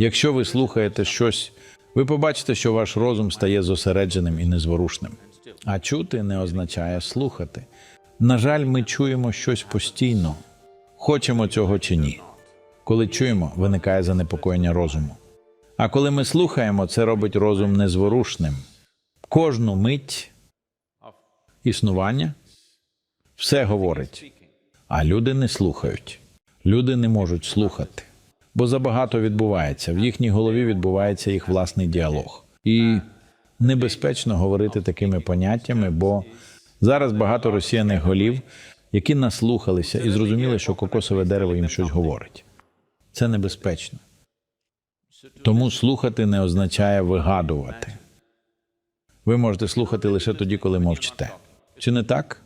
Якщо ви слухаєте щось, ви побачите, що ваш розум стає зосередженим і незворушним. А чути не означає слухати. На жаль, ми чуємо щось постійно, хочемо цього чи ні. Коли чуємо, виникає занепокоєння розуму. А коли ми слухаємо, це робить розум незворушним. Кожну мить існування все говорить, а люди не слухають. Люди не можуть слухати, бо забагато відбувається. В їхній голові відбувається їх власний діалог. І небезпечно говорити такими поняттями, бо зараз багато росіяних голів, які наслухалися і зрозуміли, що кокосове дерево їм щось говорить. Це небезпечно. Тому слухати не означає вигадувати. Ви можете слухати лише тоді, коли мовчите. Чи не так?